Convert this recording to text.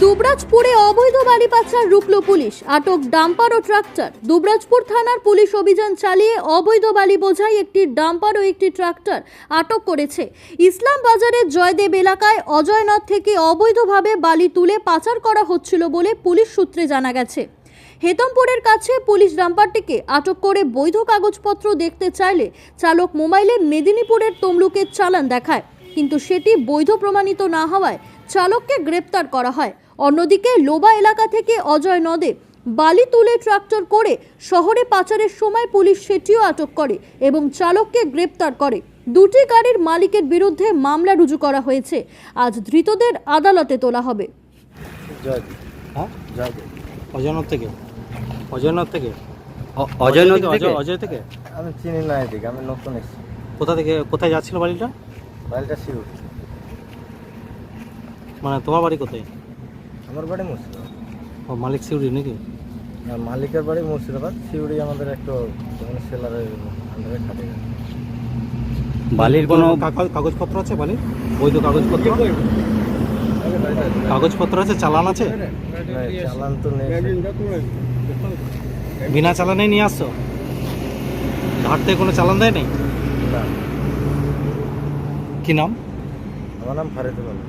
দুবরাজপুরে অবৈধ বালি পাচার রুকলো পুলিশ। আটক ডাম্পার ও ট্রাক্টর। দুবরাজপুর থানার পুলিশ অভিযান চালিয়ে অবৈধ বালি বোঝাই একটি ডাম্পার ও একটি ট্রাক্টর আটক করেছে। ইসলাম বাজারের জয়দেব এলাকায় অজয়নাথ থেকে অবৈধভাবে বালি তুলে পাচার করা হচ্ছিল বলে পুলিশ সূত্রে জানা গেছে। হেতমপুরের কাছে পুলিশ ডাম্পারটিকে আটক করে বৈধ কাগজপত্র দেখতে চাইলে চালক মোবাইলে মেদিনীপুরের তমলুকের চালান দেখায়। কিন্তু সেটি বৈধ প্রমাণিত না হওয়ায় চালককে গ্রেপ্তার করা হয়। অন্যদিকে লোবা এলাকা থেকে অজয় নদে বালি তুলে ট্রাক্টর করে শহরে পাচারের সময় পুলিশ সেটিও আটক করে এবং চালককে গ্রেপ্তার করে। দুটি গাড়ির মালিকের বিরুদ্ধে মামলা রুজু করা হয়েছে। আজ ধৃতদের আদালতে তোলা হবে। জয় জয় অজয়নগর থেকে? অজয়নগর থেকে? অজয় নদী থেকে অজয় থেকে? আমি চিনি না এদিকে আমি নতুন এসেছি। কোথা থেকে কোথায় যাচ্ছিল বাড়িটা বাড়িটা শিউর। মানে তোমার বাড়ি কোথায়? আমার বাড়ি মুর্শিদাবাদ। ও মালিক সিউড়ি নাকি? আর মালিকের বাড়ি মুর্শিদাবাদ সিউড়ি আমাদের একটু যেমন সেলারের আন্ডারে খাটে। বালির কোনো কাগজপত্র আছে বালির? বৈধ কাগজপত্র। কাগজপত্র আছে চালান আছে? চালান তো নেই। বিনা চালানেই নিয়ে আসছো? ঘাটতে কোনো চালান দেয় নেই না। কি নাম? আমার নাম ফারিদুল আলম